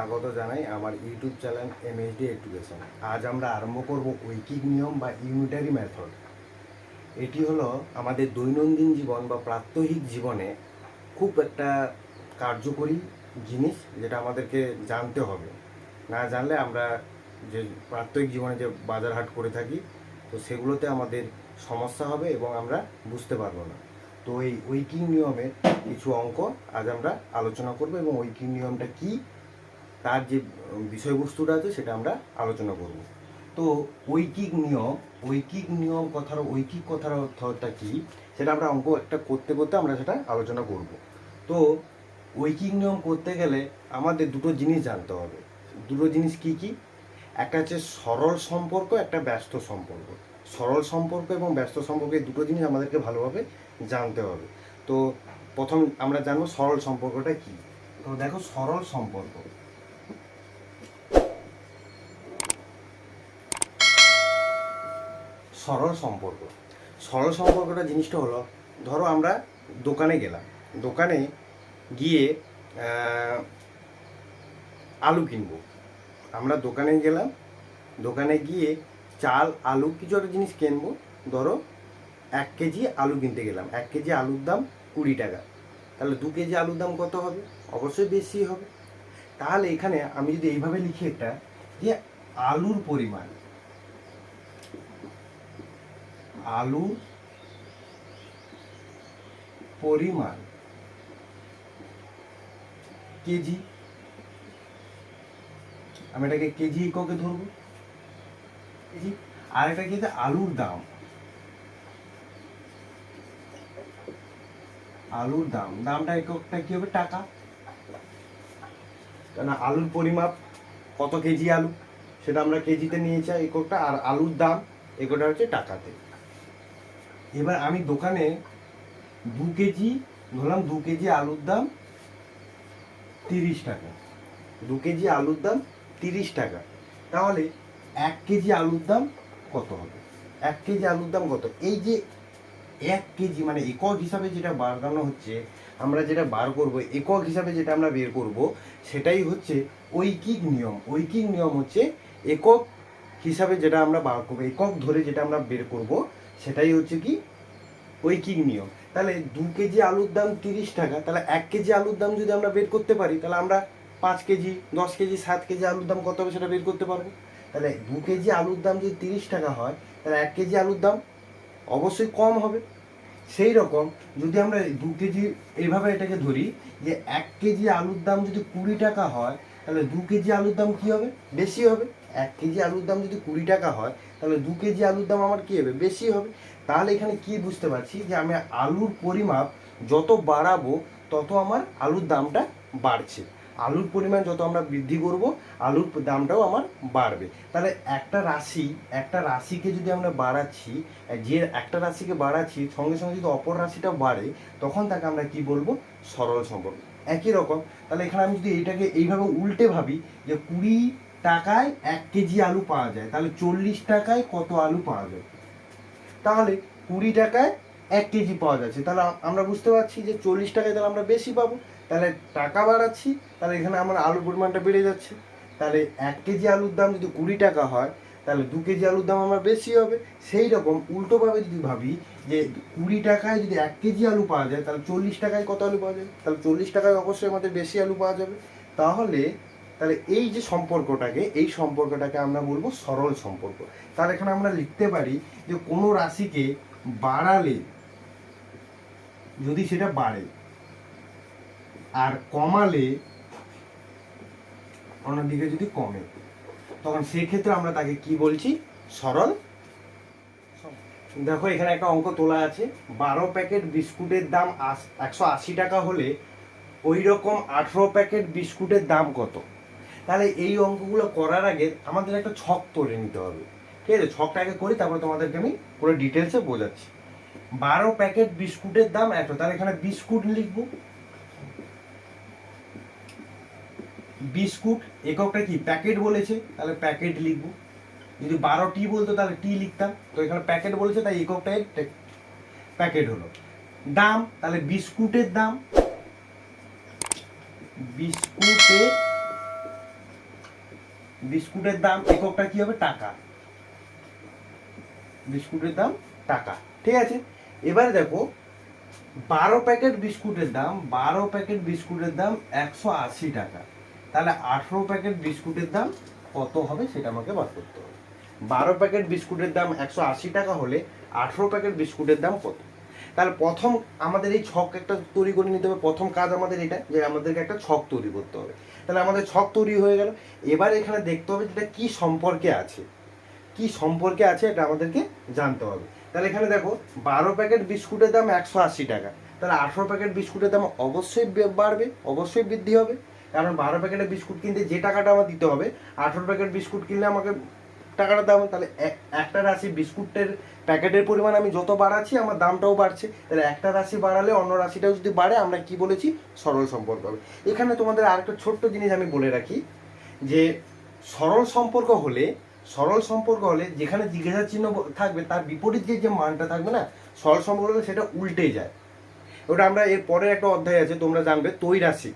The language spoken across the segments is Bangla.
স্বাগত জানাই আমার ইউটিউব চ্যানেল এমএসডি এডুকেশন আজ আমরা আরম্ভ করব ঐকিক নিয়ম বা ইউনিটারি মেথড এটি হলো আমাদের দৈনন্দিন জীবন বা প্রাত্যহিক জীবনে খুব একটা কার্যকরী জিনিস যেটা আমাদেরকে জানতে হবে। না জানলে আমরা যে প্রাত্যহিক জীবনে যে বাজার হাট করে থাকি, তো সেগুলোতে আমাদের সমস্যা হবে এবং আমরা বুঝতে পারব না। তো এই ঐকিক নিয়মের কিছু অঙ্ক আজ আমরা আলোচনা করব এবং ঐকিক নিয়মটা কি তার যে বিষয়বস্তুটা আছে, সেটা আমরা আলোচনা করব। তো ঐকিক নিয়ম ঐকিক নিয়ম কথার, ঐকিক কথার অর্থটা কী? সেটা আমরা অঙ্ক একটা করতে করতে আমরা সেটা আলোচনা করব। তো ঐকিক নিয়ম করতে গেলে আমাদের দুটো জিনিস জানতে হবে। দুটো জিনিস কি কি? একটা হচ্ছে সরল সম্পর্ক, একটা ব্যস্ত সম্পর্ক। সরল সম্পর্ক এবং ব্যস্ত সম্পর্ক দুটো জিনিস আমাদেরকে ভালোভাবে জানতে হবে। তো প্রথম আমরা জানব সরল সম্পর্কটা কি? তো দেখো সরল সম্পর্ক। সরল সম্পর্ক। সরল সম্পর্কটা জিনিসটা হলো, ধরো আমরা দোকানে গেলাম। দোকানে গিয়ে আলু কিনবো। আমরা দোকানে গেলাম। দোকানে গিয়ে চাল, আলু কিছু একটা জিনিস কিনবো। ধরো এক কেজি আলু কিনতে গেলাম। এক কেজি আলুর দাম কুড়ি টাকা। তাহলে দু কেজি আলুর দাম কত হবে? অবশ্যই বেশি হবে। তাহলে এখানে আমি যদি এইভাবে লিখি এটা যে আলুর পরিমাণ আলুর পরিমাণ কেজি। আমি এটাকে কেজি এককে ধরবো। কেজি। আর একটা কি আলুর দাম? আলুর দাম। দামটা এককটা কি হবে? টাকা। কেন আলুর পরিমাপ কত কেজি আলু? সেটা আমরা কেজিতে নিয়েছি এককটা। আর আলুর দাম এককটা হচ্ছে টাকাতে। এবার আমি দোকানে দু কেজি, ধরলাম দু কেজি আলুর দাম তিরিশ টাকা। দু কেজি আলুর দাম তিরিশ টাকা। তাহলে এক কেজি আলুর দাম কত হবে? এক কেজি আলুর দাম কত? এই যে এক কেজি মানে একক হিসাবে যেটা বাড়ানো হচ্ছে, আমরা যেটা বার করব, একক হিসাবে যেটা আমরা বের করব, সেটাই হচ্ছে ঐকিক নিয়ম। ঐকিক নিয়ম হচ্ছে একক হিসাবে যেটা আমরা বার করব, একক ধরে যেটা আমরা বের করব সেটাই হচ্ছে কি? ঐকিক নিয়ম। তাহলে দু কেজি আলুর দাম তিরিশ টাকা, তাহলে এক কেজি আলুর দাম যদি আমরা বের করতে পারি, তাহলে আমরা পাঁচ কেজি, দশ কেজি, সাত কেজি আলুর দাম কত হবে সেটা বের করতে পারব? তাহলে দু কেজি আলুর দাম যদি তিরিশ টাকা হয়, তাহলে এক কেজি আলুর দাম অবশ্যই কম হবে। সেই রকম যদি আমরা দু কেজি, এইভাবে এটাকে ধরি যে এক কেজি আলুর দাম যদি কুড়ি টাকা হয়, তাহলে দু কেজি আলুর দাম কি হবে? বেশি হবে। এক কেজি আলুর দাম যদি কুড়ি টাকা হয়, তাহলে দু কেজি আলুর দাম আমার কী হবে? বেশি হবে। তাহলে এখানে কি বুঝতে পারছি? যে আমি আলুর পরিমাপ যত বাড়াবো, তত আমার আলুর দামটা বাড়ছে। আলুর পরিমাণ যত আমরা বৃদ্ধি করব, আলুর দামটাও আমার বাড়বে। তাহলে একটা রাশি, একটা রাশিকে যদি আমরা বাড়াচ্ছি, যে একটা রাশিকে বাড়াচ্ছি, সঙ্গে সঙ্গে যদি অপর রাশিটা বাড়ে, তখন তাকে আমরা কি বলব? সরল সম্পর্ক। একই রকম। তাহলে এখানে আমি যদি এইটাকে এইভাবে উল্টে ভাবি, যে কুড়ি টাকায় এক কেজি আলু পাওয়া যায়। তাহলে চল্লিশ টাকায় কত আলু পাওয়া যায়? তাহলে কুড়ি টাকায় এক কেজি পাওয়া যাচ্ছে। তাহলে আমরা বুঝতে পারছি যে চল্লিশ টাকায় তাহলে আমরা বেশি পাবো। তাহলে টাকা বাড়াচ্ছি, তাহলে এখানে আমার আলুর পরিমাণটা বেড়ে যাচ্ছে। তাহলে এক কেজি আলুর দাম যদি কুড়ি টাকা হয়, তাহলে দু কেজি আলুর দাম আমার বেশি হবে। সেই রকম উল্টোভাবে যদি ভাবি যে কুড়ি টাকায় যদি এক কেজি আলু পাওয়া যায়, তাহলে চল্লিশ টাকায় কত আলু পাওয়া যাবে তাহলে চল্লিশ টাকায় অবশ্যই আমাদের বেশি আলু পাওয়া যাবে। তাহলে তাহলে এই যে সম্পর্কটাকে, এই সম্পর্কটাকে আমরা বলব সরল সম্পর্ক। তাহলে এখানে আমরা লিখতে পারি যে কোনো রাশিকে বাড়ালে, যদি সেটা বাড়ে, আর কমালে অন্যদিকে যদি কমে, তখন সেক্ষেত্রে আমরা তাকে কি বলছি? সরল দেখো, এখানে একটা অঙ্ক তোলা আছে। বারো প্যাকেট বিস্কুটের দাম একশো আশি টাকা হলে ওই রকম আঠেরো প্যাকেট বিস্কুটের দাম কত? তাহলে এই অঙ্কগুলো করার আগে আমাদের একটা ছক তৈরি নিতে হবে। ঠিক আছে? ছকটা আগে করি, তারপরে তোমাদেরকে আমি পুরো ডিটেলসে বোঝাচ্ছি। বারো প্যাকেট বিস্কুটের দাম একশো। তাহলে এখানে বিস্কুট লিখব। বিস্কুট এককটা কি? প্যাকেট বলেছে, তাহলে প্যাকেট লিখব। যদি বারো টি বলতো, তাহলে টি লিখতাম। তো এখানে প্যাকেট বলেছে, তাই এককটাই প্যাকেট হলো। দাম, তাহলে বিস্কুটের দাম। বিস্কুটের বিস্কুটের দাম এককটা কি হবে? টাকা। বিস্কুটের দাম টাকা। ঠিক আছে? এবারে দেখো, বারো প্যাকেট বিস্কুটের দাম, বারো প্যাকেট বিস্কুটের দাম একশো আশি টাকা। তাহলে আঠেরো প্যাকেট বিস্কুটের দাম কত হবে সেটা আমাকে বার করতে হবে। বারো প্যাকেট বিস্কুটের দাম একশো আশি টাকা হলে আঠেরো প্যাকেট বিস্কুটের দাম কত? তাহলে প্রথম আমাদের এই ছক একটা তৈরি করে নিতে হবে। প্রথম কাজ আমাদের এটা যে আমাদেরকে একটা ছক তৈরি করতে হবে। তাহলে আমাদের ছক তৈরি হয়ে গেল। এবার এখানে দেখতে হবে যেটা কি সম্পর্কে আছে। কি সম্পর্কে আছে এটা আমাদেরকে জানতে হবে। তাহলে এখানে দেখো, বারো প্যাকেট বিস্কুটের দাম একশো আশি টাকা। তাহলে আঠেরো প্যাকেট বিস্কুটের দাম অবশ্যই বাড়বে, অবশ্যই বৃদ্ধি হবে। কারণ বারো প্যাকেটের বিস্কুট কিনতে যে টাকাটা আমার দিতে হবে, আঠেরো প্যাকেট বিস্কুট কিনলে আমাকে টাকাটা দাম, তাহলে এক- একটা রাশি বিস্কুটের প্যাকেটের পরিমাণ আমি যত বাড়াচ্ছি, আমার দামটাও বাড়ছে। তাহলে একটা রাশি বাড়ালে অন্য রাশিটাও যদি বাড়ে, আমরা কি বলেছি? সরল সম্পর্ক হবে। এখানে তোমাদের আরেকটা ছোট্ট জিনিস আমি বলে রাখি, যে সরল সম্পর্ক হলে, সরল সম্পর্ক হলে যেখানে জিজ্ঞাসা চিহ্ন থাকবে, তার বিপরীত যে যে মানটা থাকবে না, সরল সম্পর্ক হলে সেটা উল্টে যায়। ওটা আমরা এর পরের একটা অধ্যায় আছে, তোমরা জানবে তৈরাসিক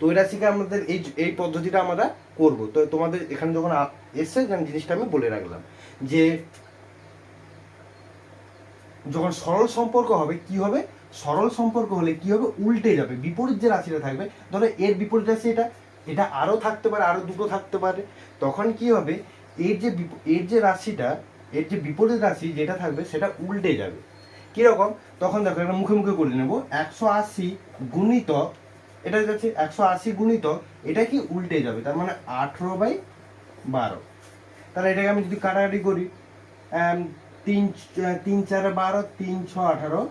তৈরাসিকে আমাদের এই এই পদ্ধতিটা আমরা করব। তো তোমাদের এখানে যখন এসছে জিনিসটা আমি বলে রাখলাম যে, যখন সরল সম্পর্ক হবে, কি হবে? সরল সম্পর্ক হলে কি হবে? উল্টে যাবে। বিপরীত যে রাশিটা থাকবে, ধরো এর বিপরীত রাশি এটা এটা আরও থাকতে পারে আরও দুটো থাকতে পারে। তখন কি হবে? এর যে এর যে রাশিটা, এর যে বিপরীত রাশি যেটা থাকবে, সেটা উল্টে যাবে। কীরকম? তখন দেখো একটা মুখে মুখে করে নেব। একশো আশি গুণিতক এটা যাচ্ছে একশো আশি গুণিতক এটা কি উল্টে যাবে, তার মানে আঠেরো বাই বারো। তাহলে এটাকে আমি যদি কাটাকাটি করি তিন তিন চারে বারো, তিন, ছ, আঠারো,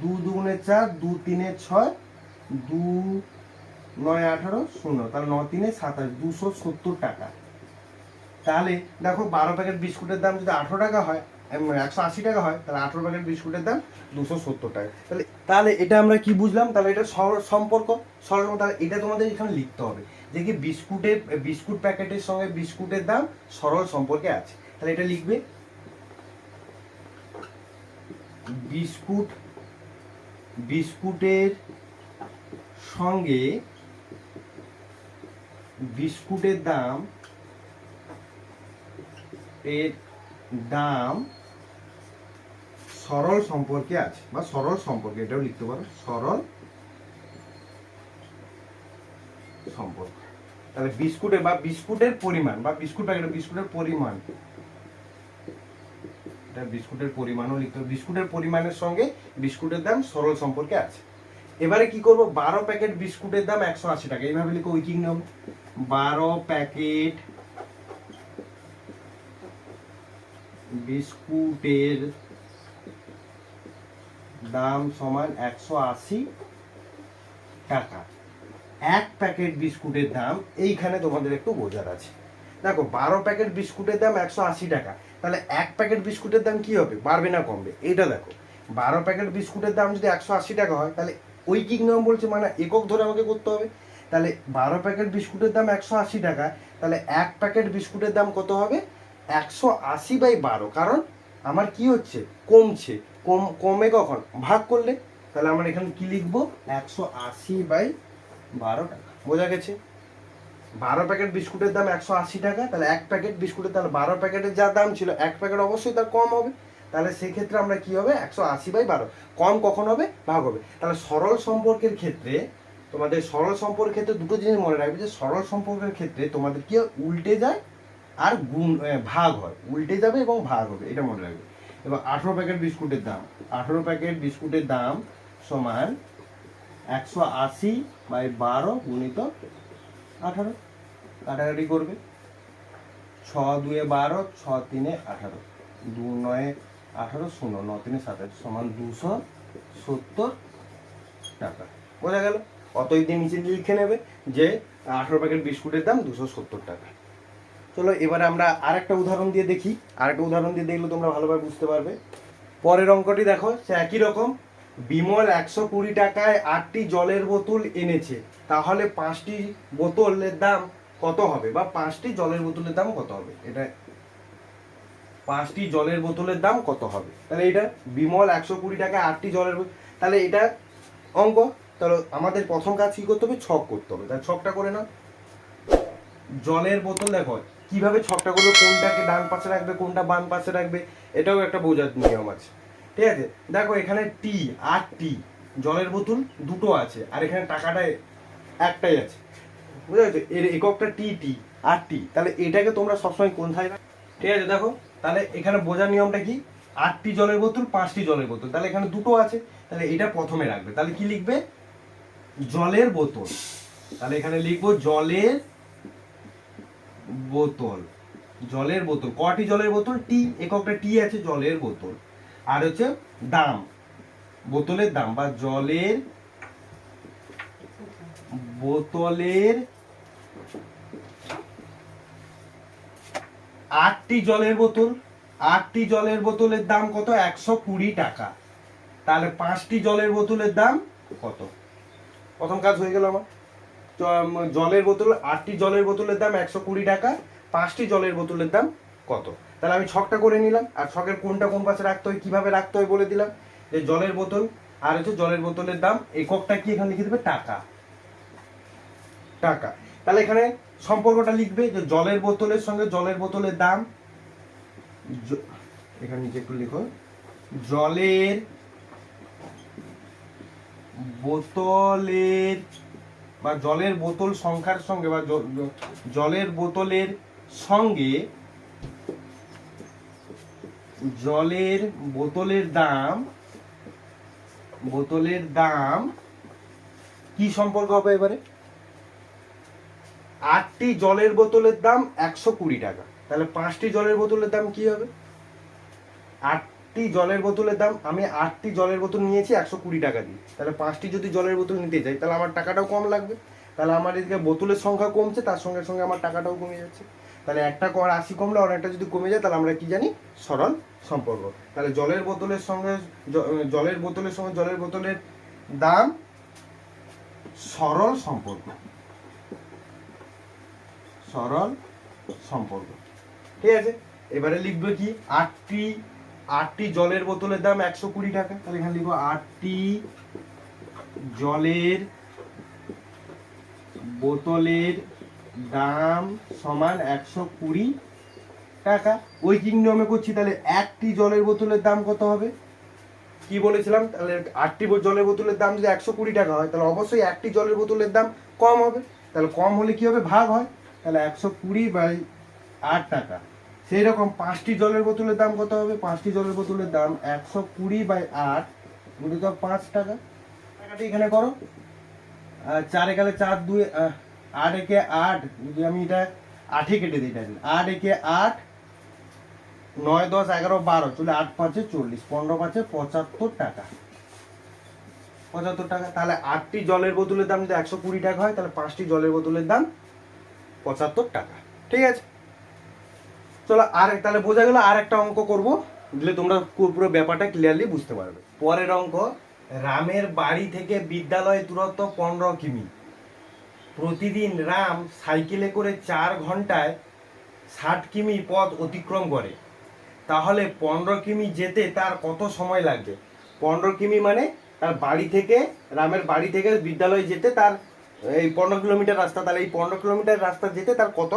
দু দুগুণে চার, দু তিনে ছয়, দু নয়, আঠারো, শূন্য, তাহলে ন তিনে সাতাশ, দুশো সত্তর টাকা। তাহলে দেখো বারো প্যাকেট বিস্কুটের দাম যদি আঠেরো টাকা হয় একশো আশি টাকা হয়, তাহলে আঠেরো প্যাকেট বিস্কুটের দাম দুশো সত্তর টাকা। তাহলে তাহলে এটা আমরা কি বুঝলাম? তাহলে এটা সম্পর্ক? সরল তাহলে এটা তোমাদের এখানে লিখতে হবে যে কি বিস্কুটের বিস্কুট প্যাকেটের সঙ্গে বিস্কুটের দাম সরল সম্পর্কে আছে। তাহলে এটা লিখবে, বিস্কুট, বিস্কুটের সঙ্গে বিস্কুটের দাম এর দাম সরল সম্পর্কে আছে, বা সরল সম্পর্কে, এটাও লিখতে পারো, সরল সম্পর্ক। তাহলে বিস্কুটের বা বিস্কুটের পরিমাণ, বা বিস্কুট প্যাকেটের বিস্কুটের পরিমাণ বিস্কুটের পরিমাণও লিখতে হবে। বিস্কুটের পরিমাণের সঙ্গে বিস্কুটের দাম সরল সম্পর্কে আছে। এবারে কি করব? বারো প্যাকেট বিস্কুটের দাম একশো আশি টাকা। এইভাবে লিখো উইকিং নিয়ম বারো প্যাকেট বিস্কুটের দাম সমান একশো আশি টাকা। এক প্যাকেট বিস্কুটের দাম, এইখানে তোমাদের একটু বোঝার আছে। দেখো, বারো প্যাকেট বিস্কুটের দাম একশো আশি টাকা। তাহলে এক প্যাকেট বিস্কুটের দাম কি হবে? বাড়বে না কমবে? এটা দেখো, বারো প্যাকেট বিস্কুটের দাম যদি একশো আশি টাকা হয়, তাহলে ঐকিক নিয়ম বলছে? মানে একক ধরে আমাকে করতে হবে। তাহলে বারো প্যাকেট বিস্কুটের দাম একশো আশি টাকা, তাহলে এক প্যাকেট বিস্কুটের দাম কত হবে? একশো আশি বাই বারো। কারণ আমার কি হচ্ছে? কমছে। কম, কমে কখন? ভাগ করলে? তাহলে আমরা এখানে কি লিখব? একশো আশি বাই বারো টাকা। বোঝা গেছে? বারো প্যাকেট বিস্কুটের দাম একশো আশি টাকা। তাহলে এক প্যাকেট বিস্কুটের, তাহলে বারো প্যাকেটের যা দাম ছিল, এক প্যাকেট অবশ্যই তার কম হবে। তাহলে সেক্ষেত্রে আমরা কি হবে? একশো আশি বাই বারো। কম কখন হবে? ভাগ হবে। তাহলে সরল সম্পর্কের ক্ষেত্রে, তোমাদের সরল সম্পর্কের ক্ষেত্রে দুটো জিনিস মনে রাখবে যে সরল সম্পর্কের ক্ষেত্রে তোমাদের কি উল্টে যায়? আর গুণ ভাগ হয়। উল্টে যাবে এবং ভাগ হবে, এটা মনে রাখবে। এবার আঠেরো প্যাকেট বিস্কুটের দাম। আঠেরো প্যাকেট বিস্কুটের দাম সমান একশো আশি বাই বারো গুণিত আঠারো। কাটাকাটি করবে। ছ দুয়ে বারো, ছ তিনে আঠারো। দু নয়ে আঠারো, শূন্য। ন তিনে সাতাশ সমান দুশো সত্তর টাকা। বোঝা গেল? অতই দিয়ে নিচে লিখে নেবে যে আঠারো প্যাকেট বিস্কুটের দাম দুশো সত্তর টাকা। চলো, এবারে আমরা আরেকটা উদাহরণ দিয়ে দেখি। আরেকটা উদাহরণ দিয়ে দেখলে তোমরা ভালোভাবে বুঝতে পারবে। পরের অঙ্কটি দেখো, সে একই রকম। বিমল একশো কুড়ি টাকায় আটটি জলের বোতল এনেছে। তাহলে পাঁচটি বোতলের দাম কত হবে? বা পাঁচটি জলের বোতলের দাম কত হবে? এটা পাঁচটি জলের বোতলের দাম কত হবে? তাহলে এটা বিমল একশো কুড়ি টাকায় আটটি জলের তাহলে এটা অঙ্ক। তাহলে আমাদের প্রথম কাজ কি করতে হবে? ছক করতে হবে। তাহলে ছকটা করে নাও। জলের বোতল দেখো কীভাবে ছকটা করবে, কোনটাকে ডান পাশে রাখবে, কোনটা বাম পাশে রাখবে, এটাও একটা বোঝার নিয়ম আছে। ঠিক আছে? দেখো, এখানে টি আর টি জলের বোতল দুটো আছে, আর এখানে টাকাটা একটাই আছে। বুঝতে পারছ? এর এককটা টি টি আর টি তাহলে এটাকে তোমরা সবসময় রাখ ঠিক আছে, দেখো? তাহলে এখানে বোঝার নিয়মটা কি? আটটি জলের বোতল পাঁচটি জলের বোতল। তাহলে এখানে দুটো আছে, তাহলে এটা প্রথমে রাখবে। তাহলে কি লিখবে? জলের বোতল। তাহলে এখানে লিখব জলের বোতল, জলের বোতল, কটি জলের বোতল? টি, এককটা টি আছে, জলের বোতল। আর হচ্ছে দাম, বোতলের দাম বা জলের বোতলের আটটি জলের বোতল, আটটি জলের বোতলের দাম কত? একশো কুড়ি টাকা। তাহলে পাঁচটি জলের বোতলের দাম কত? প্রথম কাজ হয়ে গেল আমার। জলের বোতল, আটটি জলের বোতলের দাম একশো কুড়ি টাকা, পাঁচটি জলের বোতলের দাম কত? তাহলে আমি ছকটা করে নিলাম, আর ছকের কোনটা কোন পাশে রাখতে হয়, কীভাবে রাখতে হয় বলে দিলাম। যে জলের বোতল, আর হচ্ছে জলের বোতলের দাম, এককটা কি এখানে লিখে দেবে? টাকা। টাকা। তাহলে এখানে সম্পর্কটা লিখবে যে জলের বোতলের সঙ্গে জলের বোতলের দাম এখানে নিচে একটু লিখো, জলের বোতলের বা জলের বোতল সংখ্যার সঙ্গে বা জলের বোতলের সঙ্গে জলের বোতলের দাম বোতলের দাম কি সম্পর্ক হবে এবারে? আটটি জলের বোতলের দাম একশো কুড়ি টাকা। তাহলে পাঁচটি জলের বোতলের দাম কি হবে? আটটি জলের বোতলের দাম, আমি আটটি জলের বোতল নিয়েছি একশো কুড়ি টাকা দিয়ে। তাহলে পাঁচটি যদি জলের বোতল নিতে যাই, তাহলে আমার টাকাটাও কম লাগবে। তাহলে আমার এদিকে বোতলের সংখ্যা কমছে, তার সঙ্গে সঙ্গে আমার টাকাটাও কমে যাচ্ছে। তাহলে একটা কর আশি কমলে অনেকটা যদি কমে যায়, তাহলে আমরা কি জানি? সরল সম্পর্ক। তাহলে জলের বোতলের সঙ্গে জলের বোতলের সঙ্গে জলের বোতলের দাম সরল সম্পর্ক। সরল সম্পর্ক। ঠিক আছে? এবারে লিখবে কি? আটটি আটটি জলের বোতলের দাম একশো কুড়ি টাকা। তাহলে এখানে লিখব আটটি জলের বোতলের দাম সমান একশো কুড়ি টাকা। ওই কিং নিয়মে করছি? তাহলে একটি জলের বোতলের দাম কত হবে? কি বলেছিলাম? তাহলে আটটি জলের বোতলের দাম যদি একশো কুড়ি টাকা হয় তাহলে অবশ্যই একটি জলের বোতলের দাম কম হবে। তাহলে কম হলে কি হবে? ভাগ হয়। তাহলে একশো কুড়ি বাই আট টাকা। সেই রকম পাঁচটি জলের বোতলের দাম কত হবে? পাঁচটি জলের বোতলের দাম একশো কুড়ি বাই আট গুণিত পাঁচ টাকা। টাকাটি এখানে করো। চার একালে চার দুই আট একে আট, যদি আমি এটা আটে কেটে দিই তাহলে। আট একে আট, নয়, দশ, এগারো, বারো, চলে আট পাঁচে চল্লিশ, পনেরো পাঁচে পঁচাত্তর টাকা। পঁচাত্তর টাকা। তাহলে আটটি জলের বোতলের দাম যদি একশো কুড়ি টাকা হয়, তাহলে পাঁচটি জলের বোতলের দাম পঁচাত্তর টাকা। ঠিক আছে? চলো আর তাহলে বোঝা গেল আর একটা অঙ্ক করব। দিলে তোমরা পুরো ব্যাপারটা ক্লিয়ারলি বুঝতে পারবে। পরের অঙ্ক, রামের বাড়ি থেকে বিদ্যালয় দূরত্ব পনেরো কিমি। প্রতিদিন রাম সাইকেলে করে চার ঘন্টায় ষাট কিমি পথ অতিক্রম করে। তাহলে পনেরো কিমি যেতে তার কত সময় লাগবে? পনেরো কিমি মানে তার বাড়ি থেকে, রামের বাড়ি থেকে বিদ্যালয়ে যেতে তার, এই পনেরো কিলোমিটার রাস্তা, তাহলে এই পনেরো কিলোমিটার রাস্তা যেতে তার কত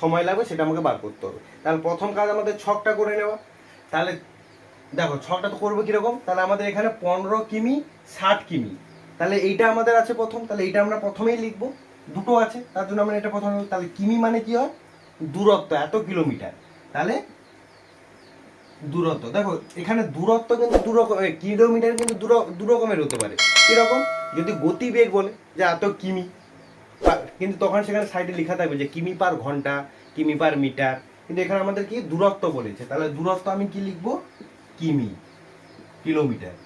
সময় লাগবে, সেটা আমাকে বার করতে হবে। তাহলে প্রথম কাজ আমাদের ছকটা করে নেওয়া। তাহলে দেখো, ছকটা তো করব কীরকম? তাহলে আমাদের এখানে পনেরো কিমি, ষাট কিমি। তাহলে এইটা আমাদের আছে প্রথম, তাহলে এইটা আমরা প্রথমেই লিখব। দুটো আছে, তার জন্য আমরা এটা প্রথমে, তাহলে কিমি মানে কি হয়? দূরত্ব, এত কিলোমিটার। তাহলে দূরত্ব, দেখো, এখানে দূরত্ব কিন্তু দু রকম কিলোমিটার কিন্তু দু রকমের হতে পারে। কীরকম? যদি গতিবেগ বলে, যে এত কিমি। কিন্তু তখন সেখানে সাইডে লেখা থাকবে যে কিমি পার ঘণ্টা, কিমি পার মিটার। কিন্তু এখানে আমাদের কি দূরত্ব বলেছে। তাহলে দূরত্ব আমি কি লিখব? কিমি, কিলোমিটার,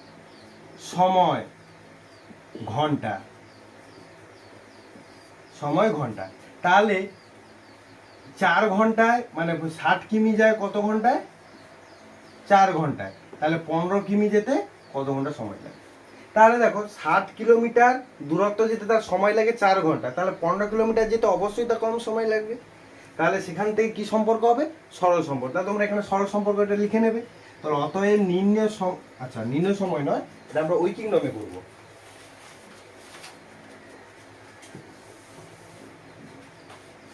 সময়, ঘণ্টা সময়, ঘণ্টা। তাহলে চার ঘন্টায় মানে ষাট কিমি যায় কত ঘন্টায়? চার ঘন্টায়। তাহলে পনেরো কিমি যেতে কত ঘণ্টা সময় লাগে? তাহলে দেখো, সাত কিলোমিটার দূরত্ব যেতে তার সময় লাগে চার ঘণ্টা। তাহলে পনেরো কিলোমিটার যেতে অবশ্যই তার কম সময় লাগবে। তাহলে সেখান থেকে কি সম্পর্ক হবে? সরল সম্পর্ক। তাহলে তোমরা এখানে সরল সম্পর্কটা লিখে নেবে। তাহলে অতএব সম- আচ্ছা নির্ণয় সময় নয়, এটা আমরা উইকিং নামে করব।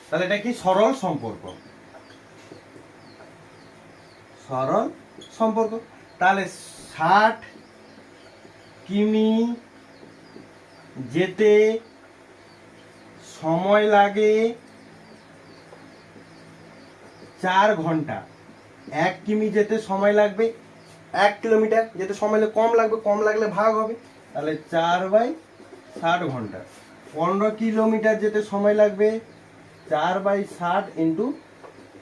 তাহলে এটা কি? সরল সম্পর্ক। সরল সম্পর্ক। তাহলে ষাট কিমি যেতে সময় লাগে চার ঘণ্টা। এক কিমি যেতে সময় লাগবে, এক কিলোমিটার যেতে সময় কম লাগবে, কম লাগলে ভাগ হবে। তাহলে চার বাই ষাট ঘণ্টা। পনেরো কিলোমিটার যেতে সময় লাগবে, চার বাই ষাট ইন্টু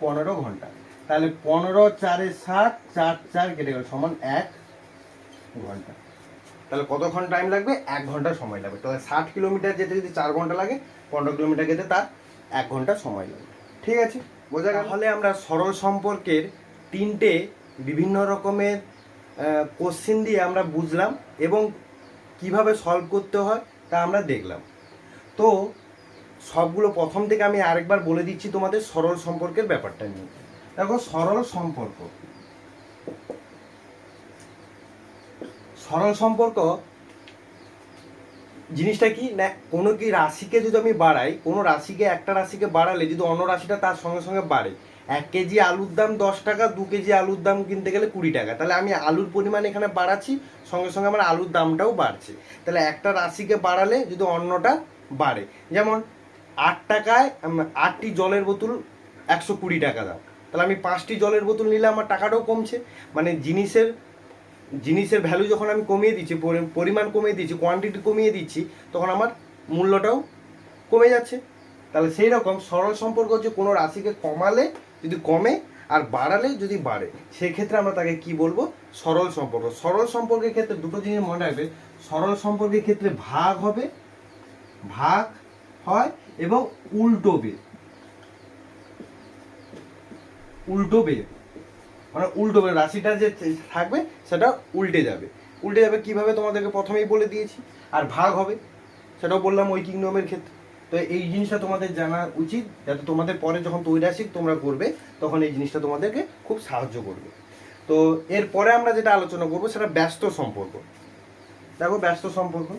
পনেরো ঘণ্টা। তাহলে পনেরো চারে ষাট, চার চার কেটে গেল, সমান এক ঘণ্টা। তাহলে কতক্ষণ টাইম লাগবে? এক ঘণ্টা সময় লাগবে। তাহলে ষাট কিলোমিটার যেতে যদি চার ঘণ্টা লাগে, পনেরো কিলোমিটার যেতে তার এক ঘণ্টা সময় লাগবে। ঠিক আছে? বোঝা গেল? তাহলে আমরা সরল সম্পর্কের তিনটে বিভিন্ন রকমের কোশ্চিন দিয়ে আমরা বুঝলাম এবং কীভাবে সলভ করতে হয় তা আমরা দেখলাম। তো সবগুলো প্রথম থেকে আমি আরেকবার বলে দিচ্ছি তোমাদের সরল সম্পর্কের ব্যাপারটা নিয়ে। দেখো, সরল সম্পর্ক সরল সম্পর্ক, জিনিসটা কি? না, কোনো কি রাশিকে যদি আমি বাড়াই, কোনো রাশিকে একটা রাশিকে বাড়ালে, যদি অন্য রাশিটা তার সঙ্গে সঙ্গে বাড়ে, এক কেজি আলুর দাম দশ টাকা, দু কেজি আলুর দাম কিনতে গেলে কুড়ি টাকা। তাহলে আমি আলুর পরিমাণ এখানে বাড়াচ্ছি, সঙ্গে সঙ্গে আমার আলুর দামটাও বাড়ছে। তাহলে একটা রাশিকে বাড়ালে যদি অন্যটা বাড়ে, যেমন আট টাকায় আটটি জলের বোতল একশো কুড়ি টাকা দাম। তাহলে আমি পাঁচটি জলের বোতল নিলে আমার টাকাটাও কমছে। মানে জিনিসের জিনিসের ভ্যালু যখন আমি কমিয়ে দিচ্ছি পরিমাণ কমিয়ে দিচ্ছি কোয়ান্টিটি কমিয়ে দিচ্ছি, তখন আমার মূল্যটাও কমে যাচ্ছে। তাহলে সেই রকম সরল সম্পর্ক হচ্ছে কোনো রাশিকে কমালে যদি কমে আর বাড়ালে যদি বাড়ে। সেক্ষেত্রে আমরা তাকে কি বলব? সরল সম্পর্ক। সরল সম্পর্কের ক্ষেত্রে দুটো জিনিস মনে রাখবে। সরল সম্পর্কের ক্ষেত্রে ভাগ হবে, ভাগ হয় এবং উল্টো বে উল্টো বে। মানে উল্টো বে রাশিটা যে থাকবে, সেটা উল্টে যাবে। উল্টে যাবে কীভাবে তোমাদেরকে প্রথমেই বলে দিয়েছি, আর ভাগ হবে। সেটাও বললাম ঐকিক নিয়মের ক্ষেত্রে। তো এই জিনিসটা তোমাদের জানা উচিত, যাতে তোমাদের পরে যখন তৈরাসিক তোমরা করবে, তখন এই জিনিসটা তোমাদেরকে খুব সাহায্য করবে। তো এরপরে আমরা যেটা আলোচনা করব, সেটা ব্যস্ত সম্পর্ক। দেখো ব্যস্ত সম্পর্ক।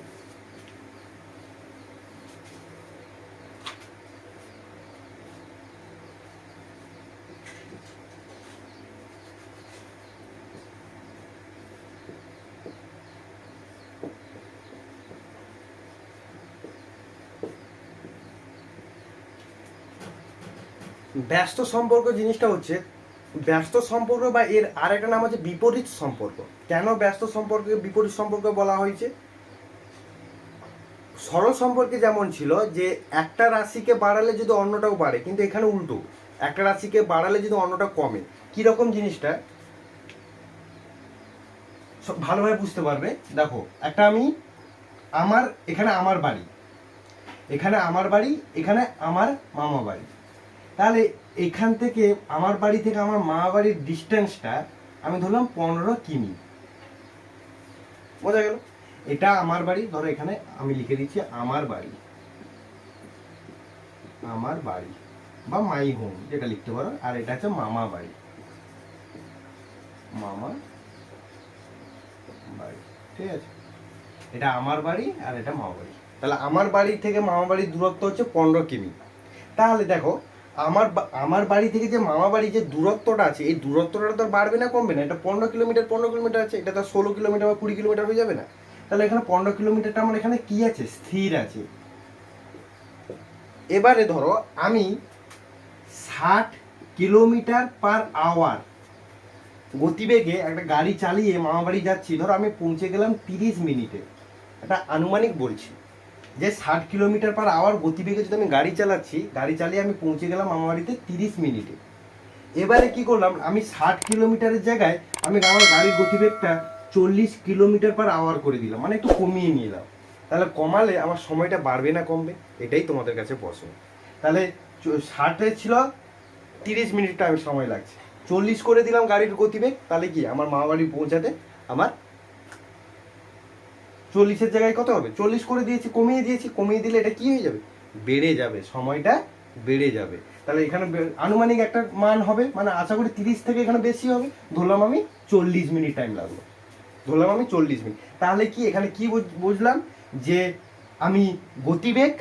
ব্যস্ত সম্পর্ক জিনিসটা হচ্ছে, ব্যস্ত সম্পর্ক বা এর আরেকটা নাম হচ্ছে বিপরীত সম্পর্ক। কেন ব্যস্ত সম্পর্কে, বিপরীত সম্পর্ক বলা হয়েছে? সরল সম্পর্কে যেমন ছিল যে একটা রাশিকে বাড়ালে যদি অন্যটাও বাড়ে, কিন্তু এখানে উল্টো। একটা রাশিকে বাড়ালে যদি অন্যটা কমে। কীরকম জিনিসটা? ভালোভাবে বুঝতে পারবে? দেখো, একটা আমি, আমার, এখানে আমার বাড়ি। এখানে আমার বাড়ি, এখানে আমার মামা বাড়ি। তাহলে এখান থেকে আমার বাড়ি থেকে আমার মা বাড়ির ডিস্টেন্সটা আমি ধরলাম পনেরো কিমি। বোঝা গেল? এটা আমার বাড়ি, ধরো এখানে আমি লিখে দিচ্ছি আমার বাড়ি। আমার বাড়ি বা মাই হোম যেটা লিখতে পারো, আর এটা হচ্ছে মামা বাড়ি। মামা বাড়ি, ঠিক আছে? এটা আমার বাড়ি আর এটা মামা বাড়ি। তাহলে আমার বাড়ি থেকে মামা বাড়ির দূরত্ব হচ্ছে পনেরো কিমি। তাহলে দেখো আমার আমার বাড়ি থেকে যে মামা বাড়ি যে দূরত্বটা আছে, এই দূরত্বটা তো বাড়বে না, কমবে না। এটা পনেরো কিলোমিটার পনেরো কিলোমিটার আছে, এটা তো ষোলো কিলোমিটার বা কুড়ি কিলোমিটার হয়ে যাবে না। তাহলে এখানে পনেরো কিলোমিটারটা আমার এখানে কি আছে? স্থির আছে। এবারে ধরো, আমি ষাট কিলোমিটার পার আওয়ার গতিবেগে একটা গাড়ি চালিয়ে মামা বাড়ি যাচ্ছি। ধরো আমি পৌঁছে গেলাম তিরিশ মিনিটে। এটা আনুমানিক বলছি। যে ষাট কিলোমিটার পার আওয়ার গতিবেগে যদি আমি গাড়ি চালাচ্ছি, গাড়ি চালিয়ে আমি পৌঁছে গেলাম মামা বাড়িতে তিরিশ মিনিটে। এবারে কি করলাম, আমি ষাট কিলোমিটারের জায়গায় আমি আমার গাড়ির গতিবেগটা চল্লিশ কিলোমিটার পার আওয়ার করে দিলাম মানে একটু কমিয়ে নিলাম। তাহলে কমালে আমার সময়টা বাড়বে না কমবে? এটাই তোমাদের কাছে প্রশ্ন। তাহলে ষাটে ছিল তিরিশ মিনিট টাইম সময় লাগছে। চল্লিশ করে দিলাম গাড়ির গতিবেগ, তাহলে কি আমার মামা বাড়ি পৌঁছাতে আমার চল্লিশের জায়গায় কত হবে? চল্লিশ করে দিয়েছি, কমিয়ে দিয়েছি, কমিয়ে দিলে এটা কি হয়ে যাবে? বেড়ে যাবে, সময়টা বেড়ে যাবে। তাহলে এখানে আনুমানিক একটা মান হবে মানে আশা করি তিরিশ থেকে এখানে বেশি হবে। ধরলাম আমি চল্লিশ মিনিট টাইম লাগল। ধরলাম আমি চল্লিশ মিনিট। তাহলে কি, এখানে কি বুঝ- বুঝলাম? যে আমি গতিবেগ,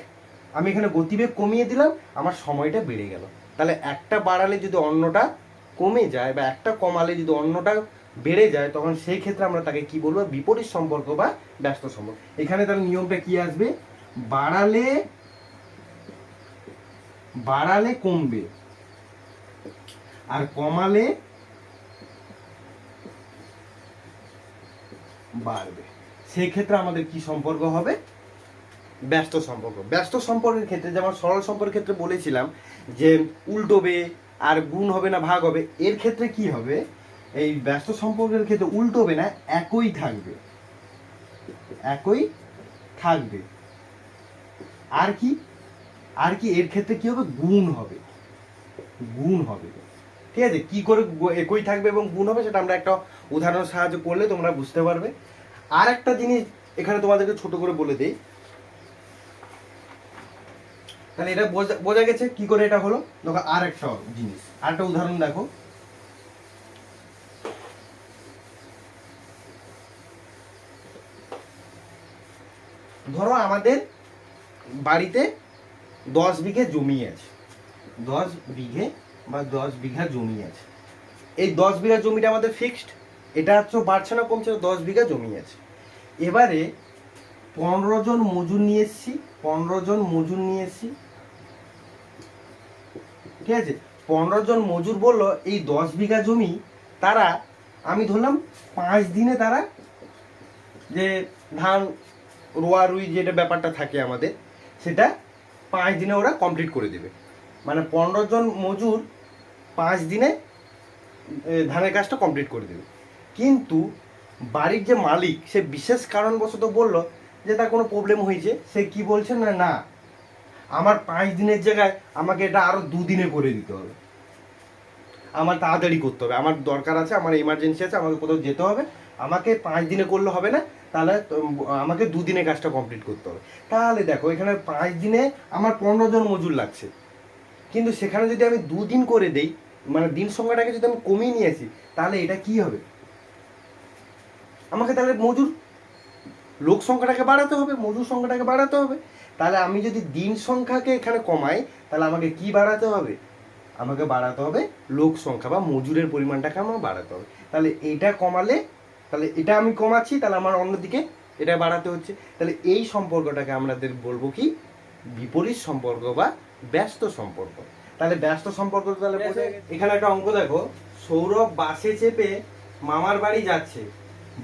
আমি এখানে গতিবেগ কমিয়ে দিলাম, আমার সময়টা বেড়ে গেল। তাহলে একটা বাড়ালে যদি অন্যটা কমে যায় বা একটা কমালে যদি অন্যটা বেড়ে যায়, তখন সেই ক্ষেত্রে আমরা তাকে কি বলব? বিপরীত সম্পর্ক বা ব্যস্ত সম্পর্ক। এখানে তার নিয়মটা কি আসবে? বাড়ালে বাড়ালে কমবে। আর কমালে বাড়বে। সেই ক্ষেত্রে আমাদের কি সম্পর্ক হবে? ব্যস্ত সম্পর্ক। ব্যস্ত সম্পর্কের ক্ষেত্রে, যেমন সরল সম্পর্কের ক্ষেত্রে বলেছিলাম যে উল্টোবে আর গুণ হবে না, ভাগ হবে, এর ক্ষেত্রে কি হবে? এই ব্যস্ত সম্পর্কের ক্ষেত্রে উল্টোবে না, একই থাকবে। একই থাকবে। আর কি? আর কি এর ক্ষেত্রে কি হবে? গুণ হবে। গুণ হবে। ঠিক আছে? কি করে একই থাকবে এবং গুণ হবে সেটা আমরা একটা উদাহরণ সাহায্য করলে তোমরা বুঝতে পারবে। আর একটা জিনিস এখানে তোমাদেরকে ছোট করে বলে দেই। তাহলে এটা বোঝা গেছে কি করে এটা হলো? দেখো আর একটা জিনিস। আর একটা উদাহরণ দেখো। ধরো আমাদের বাড়িতে দশ বিঘে জমি আছে। দশ বিঘে বা দশ বিঘা জমি আছে। এই দশ বিঘা জমিটা আমাদের ফিক্সড এটা হচ্ছে বাড়ছে না কমছে দশ বিঘা জমি আছে। এবারে পনেরো জন মজুর নিয়ে এসছি, পনেরো জন মজুর নিয়ে এসছি। ঠিক আছে? পনেরো জন মজুর বলল, এই দশ বিঘা জমি তারা, আমি ধরলাম, পাঁচ দিনে তারা যে ধান রোয়া রুই যেটা ব্যাপারটা থাকে আমাদের, সেটা পাঁচ দিনে ওরা কমপ্লিট করে দেবে। মানে পনেরো জন মজুর পাঁচ দিনে ধানের কাজটা কমপ্লিট করে দেবে। কিন্তু বাড়ির যে মালিক, সে বিশেষ কারণবশত বলল যে তার কোনো প্রবলেম হয়েছে, সে কি বলছে না না। আমার পাঁচ দিনের জায়গায় আমাকে এটা আরও দুদিনে করে দিতে হবে। আমার তাড়াতাড়ি করতে হবে। আমার দরকার আছে, আমার এমার্জেন্সি আছে, আমাকে কোথাও যেতে হবে। আমাকে পাঁচ দিনে করলে হবে না তাহলে আমাকে দুদিনে কাজটা কমপ্লিট করতে হবে। তাহলে দেখো, এখানে পাঁচ দিনে আমার পনেরো জন মজুর লাগছে। কিন্তু সেখানে যদি আমি দুদিন করে দেই মানে দিন সংখ্যাটাকে যদি আমি কমিয়ে নিয়ে আসি, তাহলে এটা কি হবে? আমাকে তাহলে মজুর, লোক সংখ্যাটাকে বাড়াতে হবে, মজুর সংখ্যাটাকে বাড়াতে হবে। তাহলে আমি যদি দিন সংখ্যাকে এখানে কমাই, তাহলে আমাকে কি বাড়াতে হবে? আমাকে বাড়াতে হবে লোক সংখ্যা বা মজুরের পরিমাণটাকে আমার বাড়াতে হবে। তাহলে এটা কমালে তাহলে এটা আমি কমাচ্ছি তাহলে আমার অন্যদিকে এটা বাড়াতে হচ্ছে। তাহলে এই সম্পর্কটাকে আমাদের বলব কি? বিপরীত সম্পর্ক বা ব্যস্ত সম্পর্ক। তাহলে ব্যস্ত সম্পর্ক তাহলে এখানে একটা অঙ্ক দেখো সৌরভ বাসে চেপে মামার বাড়ি যাচ্ছে।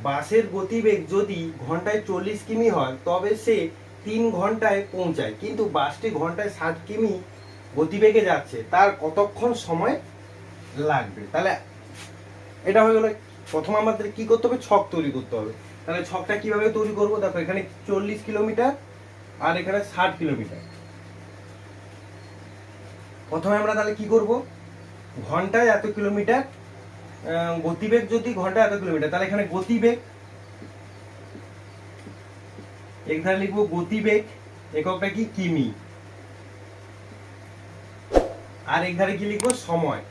বাসের গতিবেগ যদি ঘন্টায় চল্লিশ কিমি হয় তবে সে তিন ঘন্টায় পৌঁছায়। কিন্তু বাসটি ঘন্টায় ষাট কিমি গতিবেগে যাচ্ছে। তার কতক্ষণ সময় লাগবে? তাহলে এটা হয়ে গেল প্রথম আমাদের কি করতে হবে? ছক তৈরি করতে হবে। তাহলে ছকটা কীভাবে তৈরি করব? দেখো, এখানে চল্লিশ কিলোমিটার আর এখানে ষাট কিলোমিটার। প্রথমে আমরা তাহলে কি করব? ঘন্টায় এত কিলোমিটার গতিবেগ যদি ঘন্টায় এত কিলোমিটার, তাহলে এখানে গতিবেগ, এখানে লিখব গতিবেগ, এককটা কি? কিমি। আর এখানে কি লিখব? সময়।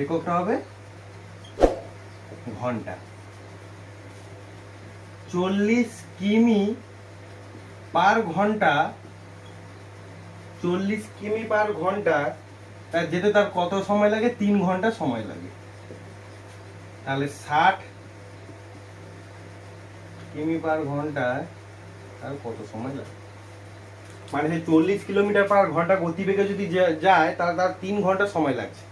এককটা হবে? ঘণ্টা। চল্লিশ কিমি পার ঘণ্টা, চল্লিশ কিমি পার ঘণ্টা, তার যেতে তার কত সময় লাগে? তিন ঘণ্টা সময় লাগে। তাহলে ষাট কিমি পার ঘণ্টা, তার কত সময় লাগে? মানে সে চল্লিশ কিলোমিটার পার ঘণ্টা গতিবেগে যদি যায়, তাহলে তার তিন ঘণ্টা সময় লাগছে।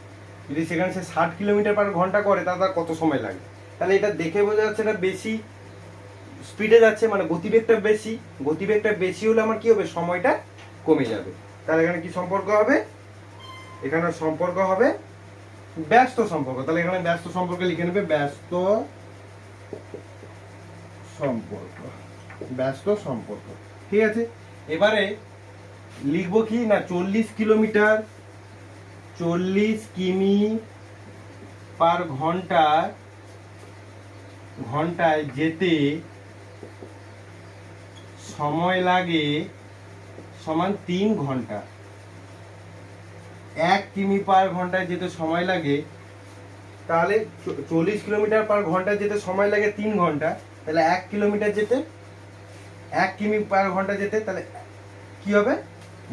যদি সেখানে সে ষাট কিলোমিটার পার ঘণ্টা করে, তাহলে তার কত সময় লাগে? তাহলে এটা দেখে বোঝা যাচ্ছে এটা বেশি স্পিডে যাচ্ছে মানে গতিবেগটা বেশি। গতিবেগটা বেশি হলে আমার কি হবে? সময়টা কমে যাবে। তাহলে এখানে কি সম্পর্ক হবে? এখানে সম্পর্ক হবে ব্যস্ত সম্পর্ক। তাহলে এখানে ব্যস্ত সম্পর্কে লিখে নেবে, ব্যস্ত সম্পর্ক। ব্যস্ত সম্পর্ক। ঠিক আছে? এবারে লিখব কি? না, চল্লিশ কিলোমিটার চল্লিশ কিমি পার ঘণ্টা ঘন্টায় যেতে সময় লাগে সমান তিন ঘণ্টা। এক কিমি পার ঘন্টায় যেতে সময় লাগে, তাহলে চল্লিশ কিলোমিটার পার ঘন্টায় যেতে সময় লাগে তিন ঘণ্টা, তাহলে এক কিলোমিটার যেতে, এক কিমি পার ঘণ্টা যেতে, তাহলে কি হবে?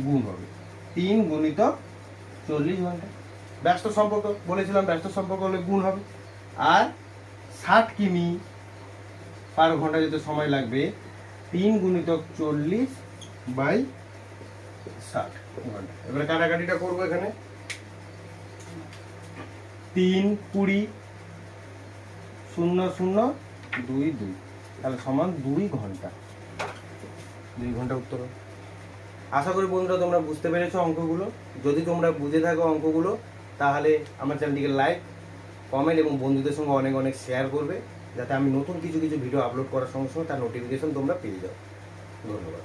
গুণ হবে। তিন গুণিত চল্লিশ ঘণ্টা। ব্যস্ত সম্পর্ক, বলেছিলাম ব্যস্ত সম্পর্ক হলে গুণ হবে। আর ষাট কিমি পার ঘণ্টা যেতে সময় লাগবে, তিন গুণিত চল্লিশ বাই ষাট ঘণ্টা। এবারে কাটাকাটিটা করব এখানে। তিন কুড়ি শূন্য শূন্য দুই দুই। তাহলে সমান দুই ঘণ্টা। দুই ঘণ্টা উত্তর। আশা করি বন্ধুরা তোমরা বুঝতে পেরেছ অঙ্কগুলো। যদি তোমরা বুঝে থাকো অঙ্কগুলো, তাহলে আমার চ্যানেলটিকে লাইক কমেন্ট এবং বন্ধুদের সঙ্গে অনেক অনেক শেয়ার করবে, যাতে আমি নতুন কিছু কিছু ভিডিও আপলোড করার সঙ্গে সঙ্গে তার নোটিফিকেশন তোমরা পেয়ে যাও। ধন্যবাদ।